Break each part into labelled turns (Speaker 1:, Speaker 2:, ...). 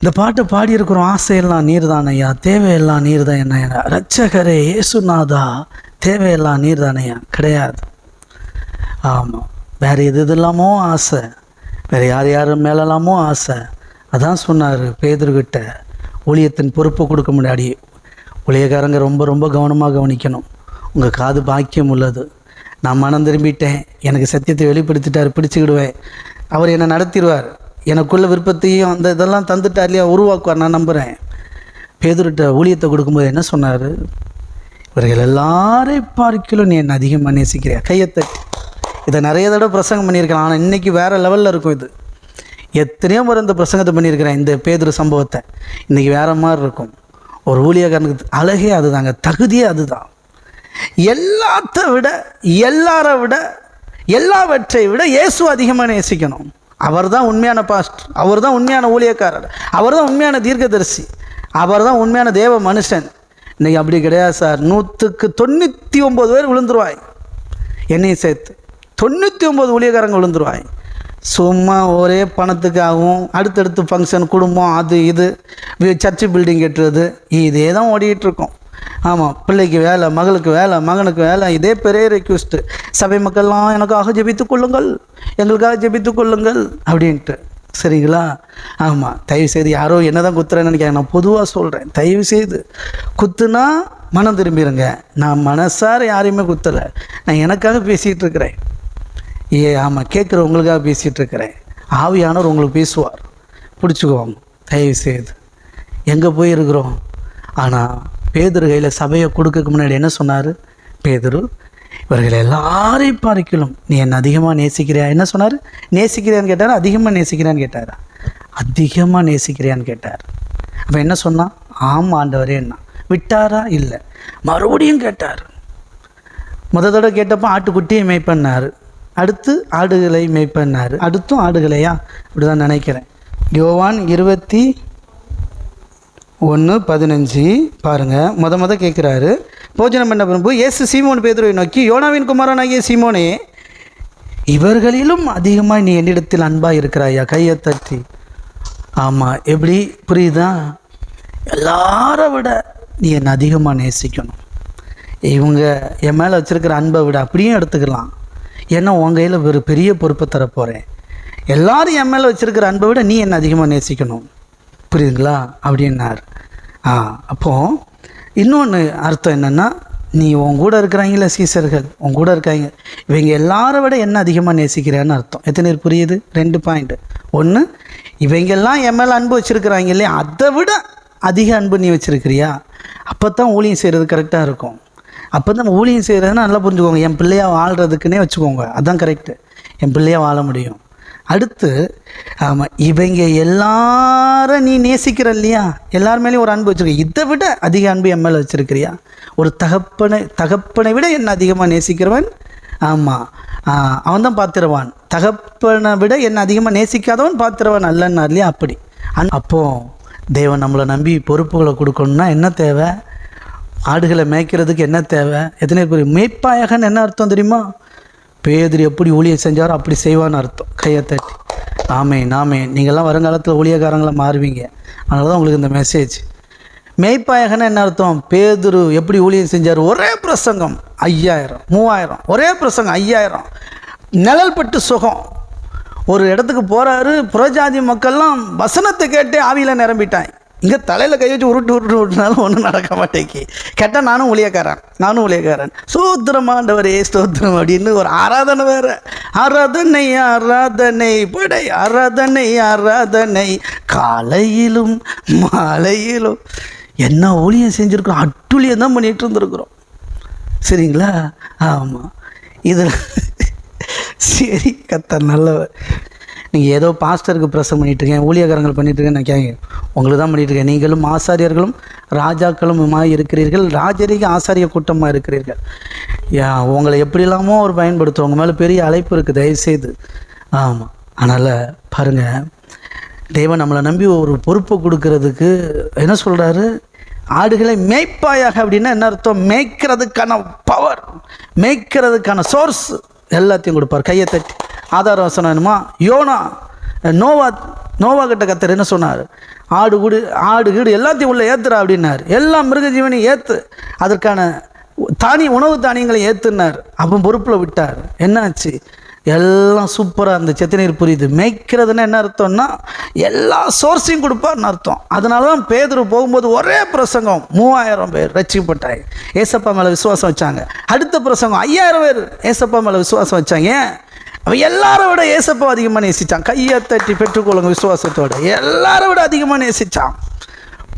Speaker 1: இந்த பாட்டை பாடியிருக்கிறோம். ஆசையெல்லாம் நீர் தான் ஐயா தேவையெல்லாம் நீர் தான் என்ன ரச்சகரே இயேசுநாதா தேவையெல்லாம் நீர் ஐயா. கிடையாது. ஆமாம் வேறு எது இது இல்லாமோ ஆசை. வேறு யார் யார் மேலெல்லாமோ ஆசை. அதான் சொன்னார் பேதர்கிட்ட ஊழியத்தின் பொறுப்பு கொடுக்க முன்னாடி. ஊழியக்காரங்க ரொம்ப ரொம்ப கவனமாக கவனிக்கணும். உங்கள் காது பாக்கியம் உள்ளது. நான் மனம் திரும்பிட்டேன். எனக்கு சத்தியத்தை வெளிப்படுத்திட்டார் பிடிச்சிக்கிடுவேன். அவர் என்னை நடத்திடுவார். எனக்குள்ள விருப்பத்தையும் அந்த இதெல்லாம் தந்துட்டார் இல்லையா? உருவாக்குவார் நான் நம்புகிறேன் பேதுருட்ட ஊழியத்தை கொடுக்கும்போது என்ன சொன்னார்? இவர்கள் எல்லாரையும் பார்க்கலும் நீ என்னை அதிகமாக நேசிக்கிறியா? கையத்தட்டி இதை நிறைய தடவை பிரசங்கம் பண்ணியிருக்கலாம். ஆனால் இன்றைக்கி வேறு லெவலில் இருக்கும் இது. எத்தனையோ முறை இந்த பிரசங்கத்தை பண்ணியிருக்கிறேன் இந்த பேதுரு சம்பவத்தை. இன்றைக்கி வேறு மாதிரி இருக்கும். ஒரு ஊழியக்காரனுக்கு அழகே அதுதாங்க. தகுதியே அதுதான். எல்லாத்த விட எல்லாரை விட எல்லாவற்றை விட இயேசு அதிகமாக நேசிக்கணும். அவர் தான் உண்மையான பாஸ்ட் அவர் தான் உண்மையான ஊழியக்காரர் அவர் தான் உண்மையான தீர்க்கதரிசி அவர் தான் உண்மையான தேவ மனுஷன். இன்றைக்கி அப்படி கிடையாது சார் நூற்றுக்கு தொண்ணூற்றி ஒம்பது பேர் விழுந்துருவாய். என்னையும் சேர்த்து தொண்ணூற்றி ஒம்பது ஊழியக்காரங்க விழுந்துருவாய். சும்மா ஒரே பணத்துக்காகவும் அடுத்தடுத்து ஃபங்க்ஷன் குடும்பம் அது இது சர்ச்சு பில்டிங் கட்டுறது இதே தான் ஓடிக்கிட்டு இருக்கோம். ஆமாம் பிள்ளைக்கு வேலை மகளுக்கு வேலை மகனுக்கு வேலை இதே பெரிய ரெக்வஸ்ட்டு சபை மக்கள்லாம் எனக்காக ஜெபித்து கொள்ளுங்கள் எங்களுக்காக ஜெபித்து கொள்ளுங்கள் அப்படின்ட்டு. சரிங்களா? ஆமாம் தயவு செய்து யாரோ என்ன தான் குத்துறேன்னு நினைக்கிறேன் நான் பொதுவாக சொல்கிறேன் தயவு செய்து குத்துனா மனம் திரும்பிடுங்க நான் மனசார யாரையுமே குத்தலை. நான் எனக்காக பேசிகிட்டு இருக்கிறேன். ஏ ஆமாம் கேட்குறவங்களுக்காக பேசிகிட்டு இருக்கிறேன். ஆவியானவர் உங்களுக்கு பேசுவார். பிடிச்சிக்குவாங்க தயவு செய்து எங்கே போயிருக்கிறோம்? ஆனால் பேதுரு கையில் சபையை கொடுக்கறதுக்கு முன்னாடி என்ன சொன்னார்? பேதுரு இவர்கள் எல்லாரையும் பார்க்கலும் நீ என்ன அதிகமாக நேசிக்கிறியா? என்ன சொன்னார்? நேசிக்கிறியான்னு கேட்டார்? அதிகமாக நேசிக்கிறான்னு கேட்டார்? அதிகமாக நேசிக்கிறியான்னு கேட்டார். அப்போ என்ன சொன்னான் ஆமாம் ஆண்டவரே என்ன விட்டாரா? இல்லை. மறுபடியும் கேட்டார். முத தடவை கேட்டப்போ ஆட்டுக்குட்டியை மேய்ப்பண்ணார் அடுத்து ஆடுகளை மேய்ப்பண்ணார் அடுத்தும் ஆடுகளையா? இப்படி தான் நினைக்கிறேன். யோவான் இருபத்தி ஒன்று பதினஞ்சு. பாருங்கள் முத முத கேட்குறாரு போஜனம் பண்ண பிறகு இயேசு சீமோன் பேதுருவை நோக்கி யோனாவின் குமாரனாகிய சீமோனே இவர்களிலும் அதிகமாக நீ என்னிடத்தில் அன்பாக இருக்கிறாயா? கையை தட்டி. ஆமாம் எப்படி? புரியுதா? எல்லார விட நீ என்னை அதிகமாக நேசிக்கணும். இவங்க என் மேலே வச்சுருக்கிற அன்பை விட அப்படியும் எடுத்துக்கலாம். ஏன்னா உன் கையில் ஒரு பெரிய பொறுப்பை தரப்போகிறேன் எல்லாரும் என் மேலே வச்சுருக்கிற அன்பை விட நீ என்னை அதிகமாக நேசிக்கணும். புரியுதுங்களா? அப்படின்னார். ஆ அப்போது இன்னொன்று அர்த்தம் என்னென்னா நீ உன் கூட இருக்கிறாங்கள சீசர்கள் உன் கூட இருக்காங்க இவங்க எல்லாரை விட என்ன அதிகமாக நேசிக்கிறான்னு அர்த்தம். எத்தனை பேர் புரியுது? ரெண்டு பாயிண்ட் ஒன்று இவங்கெல்லாம் என் மேலே அன்பு வச்சுருக்கிறாங்க இல்லையா? அதை விட அதிக அன்பு நீ வச்சுருக்கிறியா? அப்போ தான் ஊழியம் செய்கிறது கரெக்டாக இருக்கும். அப்போ தான் ஊழியம் செய்கிறதுனா நல்லா புரிஞ்சுக்கோங்க. என் பிள்ளையாக வாழ்கிறதுக்குன்னே வச்சுக்கோங்க. அதுதான் கரெக்டு என் பிள்ளையாக வாழ முடியும். அடுத்து ஆமாம் இவங்க எல்லாரும் நீ நேசிக்கிற இல்லையா? எல்லார் மேலேயும் ஒரு அன்பு வச்சுருக்க. இதை விட அதிக அன்பு என் மேலே வச்சுருக்கிறியா? ஒரு தகப்பனை தகப்பனை விட என்ன அதிகமாக நேசிக்கிறவன் ஆமாம் அவன் தான் பார்த்துருவான் தகப்பனை விட என்ன அதிகமாக நேசிக்காதவன் பார்த்துருவான் அல்லன்னா இல்லையா? அப்படி. அன் அப்போது தேவன் நம்மளை நம்பி பொறுப்புகளை கொடுக்கணும்னா என்ன தேவை? ஆடுகளை மேய்க்கிறதுக்கு என்ன தேவை? எத்தனை பேர் மேய்ப்பாயகன் என்ன அர்த்தம் தெரியுமா? பேதர் எப்படி ஊழியம் செஞ்சாரோ அப்படி செய்வான்னு அர்த்தம். கையை தட்டி. ஆமே நாமே நீங்கள்லாம் வருங்காலத்தில் ஊழியக்காரங்களாக மாறுவீங்க. அதனால தான் உங்களுக்கு இந்த மெசேஜ் மெய்ப்பாயகனா என்ன அர்த்தம்? பேதுரு எப்படி ஊழியம் செஞ்சார்? ஒரே பிரசங்கம். ஐயாயிரம் மூவாயிரம். ஒரே பிரசங்கம் ஐயாயிரம். நிழல் பட்டு சுகம். ஒரு இடத்துக்கு போகிறாரு புறஜாதி மக்கள்லாம் வசனத்தை கேட்டு ஆவியில் நிரம்பிட்டாங்க. இங்கே தலையில் கை வச்சு உருட்டு உருட்டு உருட்டுனாலும் ஒன்றும் நடக்க மாட்டேங்கி. கேட்டால் நானும் ஊழியக்காரன் நானும் ஊழியக்காரன். ஸ்தோத்திரமாண்டவரே ஸ்தோத்திரம் அப்படின்னு ஒரு ஆராதனை வேறு. ஆராதனை ஆராதனை படை ஆராதனை ஆராதனை. காலையிலும் மாலையிலும் என்ன ஊழியம் செஞ்சுருக்கிறோம்? அட்டுழியம் தான் பண்ணிகிட்டு இருந்திருக்கிறோம். சரிங்களா? ஆமாம் இதில் சரி கத்த நல்லவர். நீங்கள் ஏதோ பாஸ்டருக்கு பிரசம் பண்ணிகிட்ருக்கேன் ஊழியக்காரங்கள் நான் நினைக்காங்க உங்களுக்கு தான் பண்ணிகிட்ருக்கேன் நீங்களும் ஆசாரியர்களும் ராஜாக்களும் இருக்கிறீர்கள். ராஜரிக ஆசாரிய கூட்டமாக இருக்கிறீர்கள். யா உங்களை எப்படிலாமோ ஒரு பயன்படுத்தும் உங்கள் மேலே பெரிய அழைப்பு இருக்குது தயவுசெய்து. ஆமாம் அதனால் பாருங்கள் தெய்வம் நம்மளை நம்பி ஒரு பொறுப்பை கொடுக்கறதுக்கு என்ன சொல்கிறாரு ஆடுகளை மேய்ப்பாயாக அப்படின்னா என்ன அர்த்தம்? மேய்க்கிறதுக்கான பவர் மேய்க்கிறதுக்கான சோர்ஸ் எல்லாத்தையும் கொடுப்பார். கையை தட்டி. ஆதார வசனம் என்னமா யோனா நோவா நோவா கிட்ட கத்தர் என்ன சொன்னார்? ஆடு கூடு ஆடு கீடு எல்லாத்தையும் உள்ள ஏற்றுறா அப்படின்னார். எல்லா மிருக ஜீவனையும் அதற்கான தானிய உணவு தானியங்களை ஏற்றுனார் அப்போ பொறுப்பில் விட்டார். என்னாச்சு? எல்லாம் சூப்பராக இருந்துச்சு. எத்தனை புரியுது? மேய்க்கிறதுன்னா என்ன அர்த்தம்னா எல்லா சோர்ஸையும் கொடுப்பார்னு அர்த்தம். அதனால தான் பேதர் போகும்போது ஒரே பிரசங்கம் மூவாயிரம் பேர் ரசிக்கப்பட்டாங்க ஏசப்பா மேலே விசுவாசம் வச்சாங்க. அடுத்த பிரசங்கம் ஐயாயிரம் பேர் ஏசப்பா மேலே விசுவாசம் வச்சாங்க. ஏன்? அவன் எல்லாரை விட ஏசப்போ அதிகமாக நேசித்தான் கையை தட்டி பெற்றுக்கொள்ளுங்க விசுவாசத்தோட. எல்லாரை விட அதிகமாக நேசித்தான்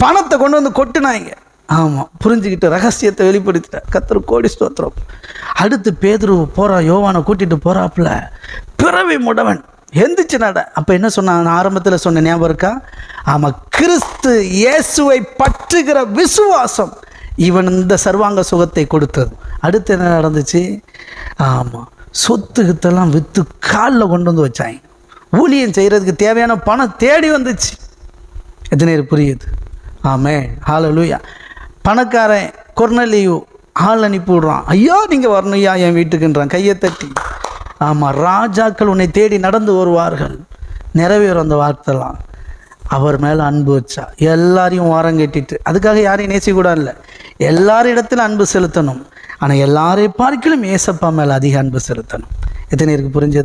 Speaker 1: பணத்தை கொண்டு வந்து கொட்டினாங்க. ஆமாம் புரிஞ்சுக்கிட்டு ரகசியத்தை வெளிப்படுத்திட்டார். கத்தர் கோடி ஸ்தோத்திரம். அடுத்து பேதுரு போகிறான் யோவானை கூட்டிகிட்டு போகிறாப்புல பிறவி முடவன். எந்திரிச்சு நட. அப்போ என்ன சொன்னான் நான் ஆரம்பத்தில் சொன்ன ஞாபகம் இருக்கா? ஆமாம் கிறிஸ்து இயேசுவை பற்றுகிற விசுவாசம் இவன் இந்த சர்வாங்க சுகத்தை கொடுத்தது. அடுத்து என்ன நடந்துச்சு? ஆமாம் சொத்து கித்தெல்லாம் விற்று காலில் கொண்டு வந்து வச்சாங்க. ஊழியம் செய்கிறதுக்கு தேவையான பணம் தேடி வந்துச்சு. எத்தனை பேர் புரியுது? ஆமே ஹாலலூயா பணக்காரன் கொர்னலியூ ஆள் அனுப்பி விடுறான். ஐயா நீங்கள் வரணுயா என் வீட்டுக்குன்றான். கையை தட்டி. ஆமாம் ராஜாக்கள் உன்னை தேடி நடந்து வருவார்கள். நிறைவேறும் அந்த வார்த்தைலாம். அவர் மேலே அன்பு வச்சா. எல்லாரையும் ஓரம் கட்டிட்டு. அதுக்காக யாரையும் நேசிக்கூடாது இல்லை எல்லார் இடத்துல அன்பு செலுத்தணும். ஆனால் எல்லாரை பார்க்கிலும் ஏசப்பா மேலே அதிக அன்பு செலுத்தணும். எத்தனை இருக்கு புரிஞ்சது?